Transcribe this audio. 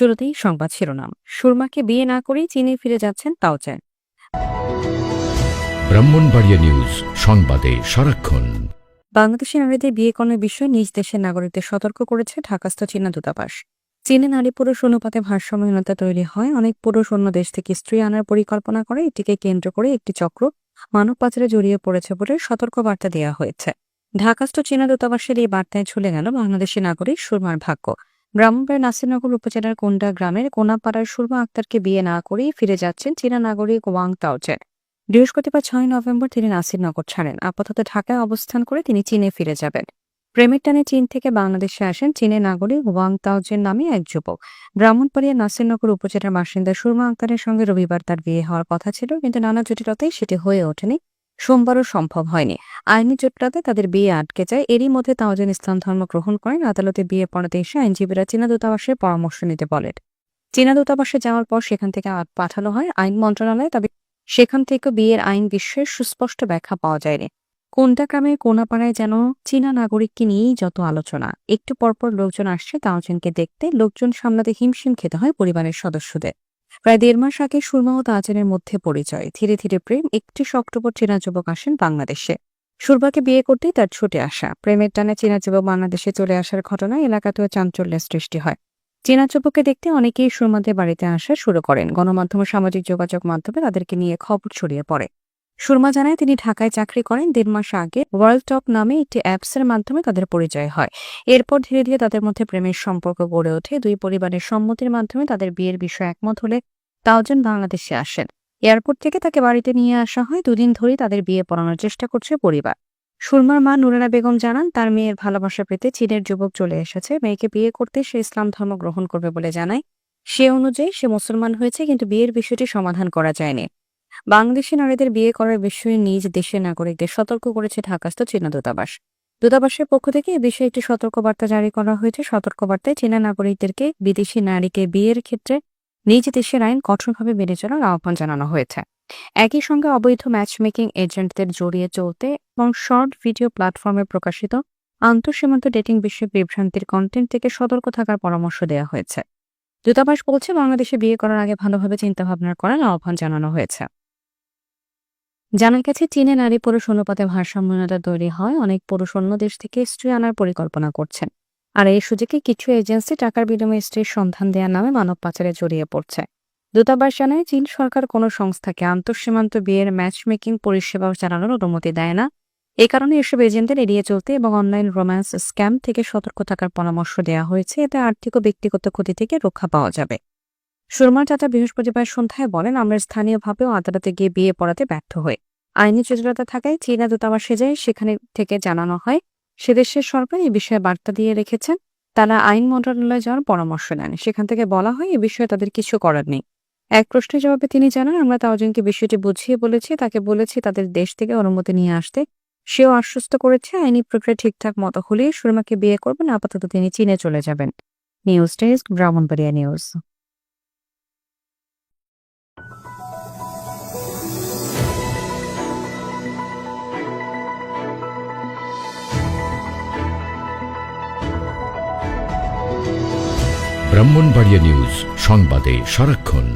শুরুতেই সংবাদ শিরোনাম। সুরমাকে বিয়ে না করেই চীনে ফিরে যাচ্ছেন তাওচেন ব্রাহ্মণবাড়িয়া নিউজ সংবাদে সারাক্ষণ। বাংলাদেশি নারীদের বিয়ে করানোর বিষয়ে নিজ দেশের নাগরিকদের সতর্ক করেছে ঢাকাস্থ চীনা দূতাবাস। চীনে নারী পুরুষ অনুপাতে ভারসাম্যহীনতা তৈরি হয়। অনেক পুরুষ অন্য দেশ থেকে স্ত্রী আনার পরিকল্পনা করে। এটিকে কেন্দ্র করে একটি চক্র মানব পাচারে জড়িয়ে পড়েছে বলে সতর্ক বার্তা দেওয়া হয়েছে। ঢাকাস্থ চীনা দূতাবাসের এই বার্তায় ঝুলে গেল বাংলাদেশি নাগরিক সুরমার ভাগ্য। ব্রাহ্মণবাড়িয়া নাসিরনগর উপজেলার কোন্ডা গ্রামের কোনাপাড়ার সুরমা আক্তারকে বিয়ে না করেই ফিরে যাচ্ছেন চীনা নাগরিক ওয়াং তাওচেন বৃহস্পতিবার ছয় নভেম্বর তিনি নাসিরনগর ছাড়েন। আপাতত ঢাকায় অবস্থান করে তিনি চীনে ফিরে যাবেন। প্রেমের টানে চীন থেকে বাংলাদেশে আসেন চীনের নাগরিক ওয়াং তাওজেন নামে এক যুবক। ব্রাহ্মণবাড়িয়া নাসিরনগর উপজেলার বাসিন্দা সুরমা আক্তারের সঙ্গে রবিবার তার বিয়ে হওয়ার কথা ছিল, কিন্তু নানা জটিলতায় সেটি হয়ে ওঠেনি। সোমবারও সম্ভব হয়নি। আইনি জটিলতায় তাদের বিয়ে আটকে যায়। এরই মধ্যে তাওজেন ইসলাম ধর্ম গ্রহণ করেন, আদালতে বিয়ে পড়াতে এসে আইনজীবীরা চীনা দূতাবাসের পরামর্শ নিতে বলেন। চীনা দূতাবাসে যাওয়ার পর সেখান থেকে পাঠানো হয়। আইন মন্ত্রণালয়ে তবে সেখান থেকে বিয়ের আইন বিশ্বের সুস্পষ্ট ব্যাখ্যা পাওয়া যায়নি। কোনটা গ্রামে কোনাপাড়ায় যেন চীনা নাগরিককে নিয়েই যত আলোচনা। একটু পরপর লোকজন আসছে তাওজেনকে দেখতে। লোকজন সামলাতে হিমশিম খেতে হয় পরিবারের সদস্যদের। প্রায় দেড় মাস আগে সুরমা ও তাজেনের মধ্যে পরিচয়। ধীরে ধীরে প্রেম একত্রিশ অক্টোবর চেনা যুবক আসেন বাংলাদেশে। সুরবাকে বিয়ে করতেই তার ছুটে আসা। প্রেমের টানে চীনা যুবক বাংলাদেশে চলে আসার ঘটনায় এলাকাতেও চাঞ্চল্যের সৃষ্টি হয়। চীনা যুবককে দেখতে অনেকেই সুরমাদের বাড়িতে আসা শুরু করেন। গণমাধ্যম সামাজিক যোগাযোগ মাধ্যমে তাদেরকে নিয়ে খবর ছড়িয়ে পড়ে। সুরমা জানায় তিনি ঢাকায় চাকরি করেন দেড় মাস আগে। ওয়ার্ল্ড টপ নামে একটি অ্যাপসের মাধ্যমে তাদের পরিচয় হয়। এরপর ধীরে ধীরে তাদের মধ্যে প্রেমের সম্পর্ক গড়ে ওঠে। দুই পরিবারের সম্মতির মাধ্যমে তাদের বিয়ের বিষয়ে একমত হলে তাওজন বাংলাদেশে আসেন। এয়ারপোর্ট থেকে তাকে বাড়িতে নিয়ে আসা হয়। দুদিন ধরেই তাদের বিয়ে পড়ানোর চেষ্টা করছে পরিবার। সুরমার মা নুরানা বেগম জানান, তার মেয়ের ভালোবাসা পেতে চীনের যুবক চলে এসেছে। মেয়েকে বিয়ে করতে সে ইসলাম ধর্ম গ্রহণ করবে বলে জানায়। সে অনুযায়ী সে মুসলমান হয়েছে, কিন্তু বিয়ের বিষয়টি সমাধান করা যায়নি। বাংলাদেশি নারীদের বিয়ে করার বিষয়ে নিজ দেশের নাগরিকদের সতর্ক করেছে ঢাকাস্থ চীনা দূতাবাস। দূতাবাসের পক্ষ থেকে এ বিষয়ে একটি সতর্কবার্তা জারি করা হয়েছে। সতর্কবার্তায় চীনা নাগরিকদেরকে বিদেশি নারীকে বিয়ের ক্ষেত্রে নিজ দেশের আইন কঠোরভাবে মেনে চলার আহ্বান জানানো হয়েছে। একই সঙ্গে অবৈধ ম্যাচমেকিং এজেন্টদের জড়িয়ে চলতে এবং শর্ট ভিডিও প্ল্যাটফর্মে প্রকাশিত আন্তঃসীমান্ত ডেটিং বিষয়ক বিভ্রান্তির কন্টেন্ট থেকে সতর্ক থাকার পরামর্শ দেওয়া হয়েছে। দূতাবাস বলছে, বাংলাদেশে বিয়ে করার আগে ভালোভাবে চিন্তাভাবনা করার আহ্বান জানানো হয়েছে। জানা গেছে চীনে নারী পুরুষ অনুপাতে ভারসাম্যতা তৈরি হয়। অনেক পুরুষ অন্য দেশ থেকে স্ত্রী আনার পরিকল্পনা করছেন। আর এই সুযোগে কিছু এজেন্সি টাকার বিনিময়ে স্ত্রীর সন্ধান দেওয়ার নামে মানব পাচারে জড়িয়ে পড়ছে। দূতাবাস জানায়, চীন সরকার কোনো সংস্থাকে আন্তঃসীমান্ত বিয়ের ম্যাচমেকিং পরিষেবা চালানোর অনুমতি দেয় না। এ কারণে এসব এজেন্টদের এড়িয়ে চলতে এবং অনলাইন রোম্যান্স স্ক্যাম থেকে সতর্ক থাকার পরামর্শ দেওয়া হয়েছে। এতে আর্থিক ও ব্যক্তিগত ক্ষতি থেকে রক্ষা পাওয়া যাবে। সুরমার চাচা বৃহস্পতিবার সন্ধ্যায় বলেন, আমরা স্থানীয়ভাবেও আদালতে গিয়ে বিয়ে পড়াতে ব্যর্থ হই। আইনি জটিলতা থাকায় চীনা দূতাবাসে যায় সেখানে থেকে জানানো হয়, সে দেশের সরকার এই বিষয়ে বার্তা দিয়ে রেখেছেন। তারা আইন মন্ত্রণালয়ে যাওয়ার পরামর্শ নেন। সেখান থেকে বলা হয়, এ বিষয়ে তাদের কিছু করার নেই। এক প্রশ্নের জবাবে তিনি জানান, আমরা তাওজনকে বিষয়টি বুঝিয়ে বলেছি, তাকে বলেছি তাদের দেশ থেকে অনুমতি নিয়ে আসতে। সেও আশ্বস্ত করেছে, আইনি প্রক্রিয়া ঠিকঠাক মতো হলে সুরমাকে বিয়ে করবেন, আপাতত তিনি চীনে চলে যাবেন। News desk, Brahmanbaria news. Brahmanbaria news সংবাদে সারাক্ষণ।